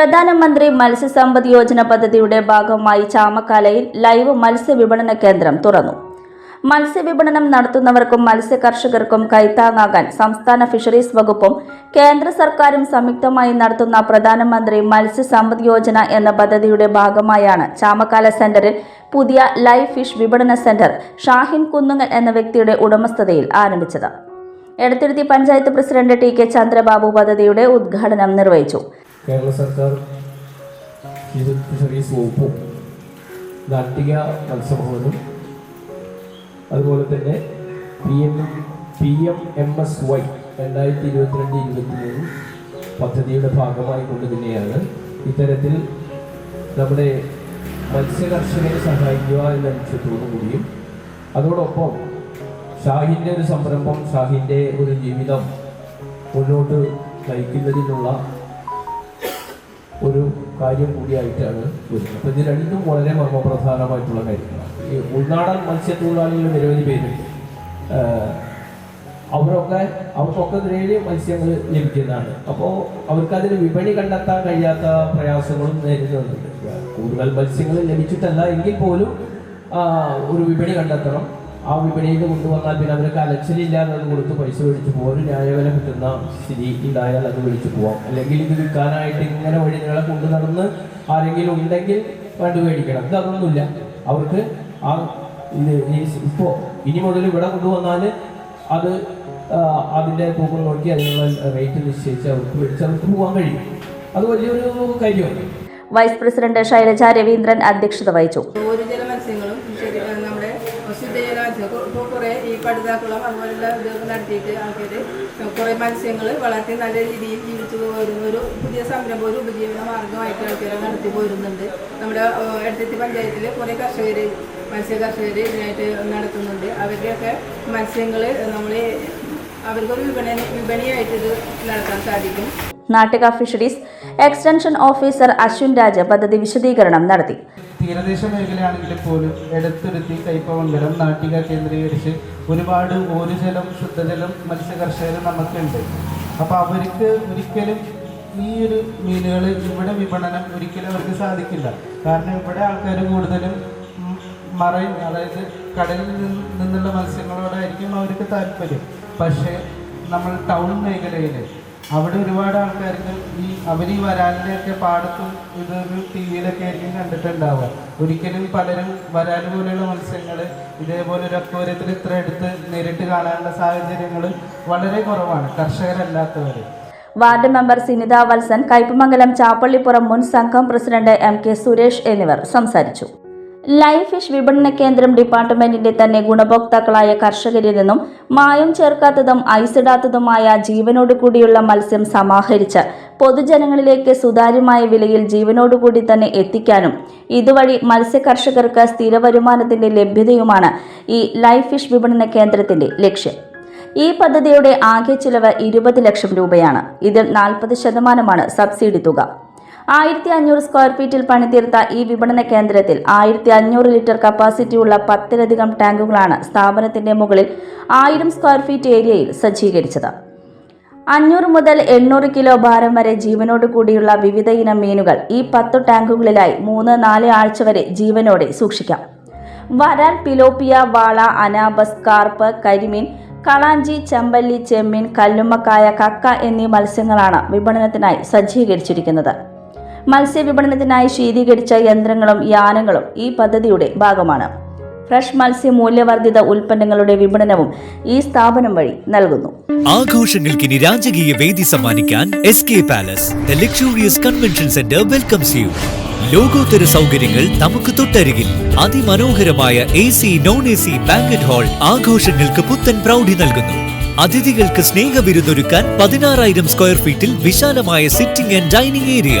പ്രധാനമന്ത്രി മത്സ്യസമ്പദ് യോജന പദ്ധതിയുടെ ഭാഗമായി ചാമക്കാലയിൽ ലൈവ് മത്സ്യ വിപണന കേന്ദ്രം തുറന്നു. മത്സ്യവിപണനം നടത്തുന്നവർക്കും മത്സ്യ കർഷകർക്കും കൈത്താങ്ങാകാൻ സംസ്ഥാന ഫിഷറീസ് വകുപ്പും കേന്ദ്ര സർക്കാരും സംയുക്തമായി നടത്തുന്ന പ്രധാനമന്ത്രി മത്സ്യസമ്പദ് യോജന എന്ന പദ്ധതിയുടെ ഭാഗമായാണ് ചാമക്കാല സെന്ററിൽ പുതിയ ലൈവ് ഫിഷ് വിപണന സെന്റർ ഷാഹിൻ കുന്നുങ്ങൽ എന്ന വ്യക്തിയുടെ ഉടമസ്ഥതയിൽ ആരംഭിച്ചത്. Edathiruthy panchayat president T K Chandrababu പദ്ധതിയുടെ ഉദ്ഘാടനം നിർവഹിച്ചു. കേരള സർക്കാർ ഫിഷറീസ് വകുപ്പും നാട്ടിക മത്സ്യഭവനും അതുപോലെ തന്നെ P M P M M S Y രണ്ടായിരത്തി ഇരുപത്തിരണ്ട് ഇരുപത്തി മൂന്ന് പദ്ധതിയുടെ ഭാഗമായി കൊണ്ട് തന്നെയാണ് ഇത്തരത്തിൽ നമ്മുടെ മത്സ്യ കർഷകരെ സഹായിക്കുക എന്ന ലക്ഷ്യത്തോടു കൂടിയും അതോടൊപ്പം ഷാഹിന്റെ ഒരു സംരംഭം ഷാഹിന്റെ ഒരു ജീവിതം മുന്നോട്ട് നയിക്കുന്നതിനുള്ള ഒരു കാര്യം കൂടിയായിട്ടാണ് വരുന്നത്. അപ്പോൾ ഇത് രണ്ടും വളരെ മർമ്മപ്രധാനമായിട്ടുള്ള കാര്യങ്ങളാണ്. ഈ ഉൾനാടൻ മത്സ്യത്തൊഴിലാളികൾ നിരവധി പേരുണ്ട്. അവരൊക്കെ അവർക്കൊക്കെ നിരവധി മത്സ്യങ്ങൾ ലഭിക്കുന്നതാണ്. അപ്പോൾ അവർക്കതിന് വിപണി കണ്ടെത്താൻ കഴിയാത്ത പ്രയാസങ്ങളും നേരിടുന്നുണ്ട്. കൂടുതൽ മത്സ്യങ്ങൾ ലഭിച്ചിട്ടല്ല എങ്കിൽ പോലും ഒരു വിപണി കണ്ടെത്തണം. ആ വിപണിയിൽ കൊണ്ടുവന്നാൽ പിന്നെ അവർക്ക് അലച്ചിലില്ലാതെ അത് കൊടുത്ത് പൈസ മേടിച്ച് പോകും ഒരു ന്യായവില കിട്ടുന്ന സ്ഥിതി ഉണ്ടായാൽ അത് മേടിച്ച് പോവാം. അല്ലെങ്കിൽ ഇത് വിൽക്കാനായിട്ട് ഇങ്ങനെ വഴി നിങ്ങളെ കൊണ്ടു നടന്ന് ആരെങ്കിലും ഉണ്ടെങ്കിൽ വേണ്ടി മേടിക്കണം. ഇത് അതൊന്നുമില്ല. അവർക്ക് ആ ഇത് ഈ ഇപ്പോൾ ഇനി മുതൽ ഇവിടെ കൊണ്ടുവന്നാൽ അത് അതിന്റെ തൂക്കം നോക്കി അതിനുള്ള റേറ്റ് നിശ്ചയിച്ച് അവർക്ക് മേടിച്ച് അവർക്ക് പോകാൻ കഴിയും. അത് വലിയൊരു കാര്യമാണ്. വൈസ് പ്രസിഡന്റ് ശൈലജ രവീന്ദ്രൻ അധ്യക്ഷത വഹിച്ചു. നമ്മുടെ ശുദ്ധജല മത്സ്യം ഇപ്പോൾ കുറേ ഈ പടുതാക്കുളം അതുപോലുള്ള ഇതൊക്കെ നടത്തിയിട്ട് ആൾക്കാർ കുറേ മത്സ്യങ്ങൾ വളർത്തി നല്ല രീതിയിൽ ജീവിച്ചു പോരുന്ന ഒരു പുതിയ സംരംഭം ഒരു ഉപജീവന മാർഗമായിട്ട് ആൾക്കാരെ നടത്തി പോരുന്നുണ്ട്. നമ്മുടെ എടുത്തി പഞ്ചായത്തിൽ കുറേ കർഷകർ മത്സ്യ കർഷകർ ഇതിനായിട്ട് നടത്തുന്നുണ്ട്. അവരുടെയൊക്കെ മത്സ്യങ്ങൾ നമ്മൾ അവർക്കൊരു വിപണന വിപണിയായിട്ട് ഇത് നടത്താൻ സാധിക്കും. Nattika fisheries extension officer Ashwin Raj പദ്ധതി വിശദീകരണം നടത്തി. തീരദേശ മേഖലയാണെങ്കിൽ പോലും എടുത്തുരുത്തി കൈപ്പമംഗലം നാട്ടിക കേന്ദ്രീകരിച്ച് ഒരുപാട് ഓരുജലം ശുദ്ധജലം മത്സ്യകർഷകർ നമുക്കുണ്ട് അപ്പോൾ അവർക്ക് ഒരിക്കലും ഈ ഒരു മീനുകൾ ഇവിടെ വിപണനം ഒരിക്കലും അവർക്ക് സാധിക്കില്ല. കാരണം ഇവിടെ ആൾക്കാർ കൂടുതലും മറൈൻ അതായത് കടലിൽ നിന്ന് നിന്നുള്ള മത്സ്യങ്ങളോടായിരിക്കും അവർക്ക് താല്പര്യം. പക്ഷേ നമ്മൾ ടൗൺ മേഖലയിൽ അവിടെ ഒരുപാട് ആൾക്കാർക്ക് ഈ അവർ ഈ വരാലിനെയൊക്കെ പാടത്തും ഇതൊരു ടി വിയിലൊക്കെ ആയിരിക്കും കണ്ടിട്ടുണ്ടാവുക ഒരിക്കലും പലരും വരാൽ പോലെയുള്ള മത്സ്യങ്ങൾ ഇതേപോലെ ഒരു അക്വരത്തിൽ ഇത്ര എടുത്ത് നേരിട്ട് കാണാനുള്ള സാഹചര്യങ്ങൾ വളരെ കുറവാണ് കർഷകരല്ലാത്തവർ വാർഡ് മെമ്പർ സിനിത വത്സൻ കയ്പമംഗലം ചാപ്പള്ളിപ്പുറം മുൻ സംഘം പ്രസിഡന്റ് എം കെ സുരേഷ് എന്നിവർ സംസാരിച്ചു. ലൈവ് ഫിഷ് വിപണന കേന്ദ്രം ഡിപ്പാർട്ട്മെന്റിന്റെ തന്നെ ഗുണഭോക്താക്കളായ കർഷകരിൽ നിന്നും മായം ചേർക്കാത്തതും ഐസിടാത്തതുമായ ജീവനോട് കൂടിയുള്ള മത്സ്യം സമാഹരിച്ച് പൊതുജനങ്ങളിലേക്ക് സുതാര്യമായ വിലയിൽ ജീവനോടുകൂടി തന്നെ എത്തിക്കാനും ഇതുവഴി മത്സ്യ കർഷകർക്ക് സ്ഥിര വരുമാനത്തിന്റെ ലഭ്യതയുമാണ് ഈ ലൈഫ് ഫിഷ് വിപണന കേന്ദ്രത്തിന്റെ ലക്ഷ്യം. ഈ പദ്ധതിയുടെ ആകെ ചിലവ് ഇരുപത് ലക്ഷം രൂപയാണ്. ഇതിൽ നാൽപ്പത് ശതമാനമാണ് സബ്സിഡി തുക. ആയിരത്തി അഞ്ഞൂറ് സ്ക്വയർ ഫീറ്റിൽ പണിതീർത്ത ഈ വിപണന കേന്ദ്രത്തിൽ ആയിരത്തി അഞ്ഞൂറ് ലിറ്റർ കപ്പാസിറ്റിയുള്ള പത്തിലധികം ടാങ്കുകളാണ് സ്ഥാപനത്തിന്റെ മുകളിൽ ആയിരം സ്ക്വയർ ഫീറ്റ് ഏരിയയിൽ സജ്ജീകരിച്ചത്. അഞ്ഞൂറ് മുതൽ എണ്ണൂറ് കിലോ ഭാരം വരെ ജീവനോട് കൂടിയുള്ള വിവിധ ഇനം മീനുകൾ ഈ പത്തു ടാങ്കുകളിലായി മൂന്ന് നാല് ആഴ്ച വരെ ജീവനോടെ സൂക്ഷിക്കാം. വരാൻ പിലോപ്പിയ വാള അനാബസ് കാർപ്പ് കരിമീൻ കളാഞ്ചി ചെമ്പല്ലി ചെമ്മീൻ കല്ലുമ്മക്കായ കക്ക എന്നീ മത്സ്യങ്ങളാണ് വിപണനത്തിനായി സജ്ജീകരിച്ചിരിക്കുന്നത്. മത്സ്യവിപണനത്തിനായി ശീതീകരിച്ച യന്ത്രങ്ങളും യാനങ്ങളും ഈ പദ്ധതിയുടെ ഭാഗമാണ്. ഫ്രഷ് മത്സ്യ മൂല്യവർദ്ധിത ഉൽപ്പന്നങ്ങളുടെ വിപണനവും ഈ സ്ഥാപനം വഴി നൽകുന്നു. ആഘോഷങ്ങൾക്ക് ഇനി രാജകീയ വേദി സമ്മാനിക്കാൻ S K palace the luxurious convention centre welcomes you ലോകോത്തര സൗകര്യങ്ങൾ നമുക്ക് തൊട്ടരികിൽ. അതിമനോഹരമായ A C non A C banquet hall ആഘോഷങ്ങൾക്ക് പുത്തൻ പ്രൗഢി നൽകുന്നു. അതിഥികൾക്ക് സ്നേഹ വിരുന്നൊരുക്കാൻ പതിനാറായിരം സ്ക്വയർ ഫീറ്റിൽ വിശാലമായ സിറ്റിംഗ് ആൻഡ് ഡൈനിങ് ഏരിയ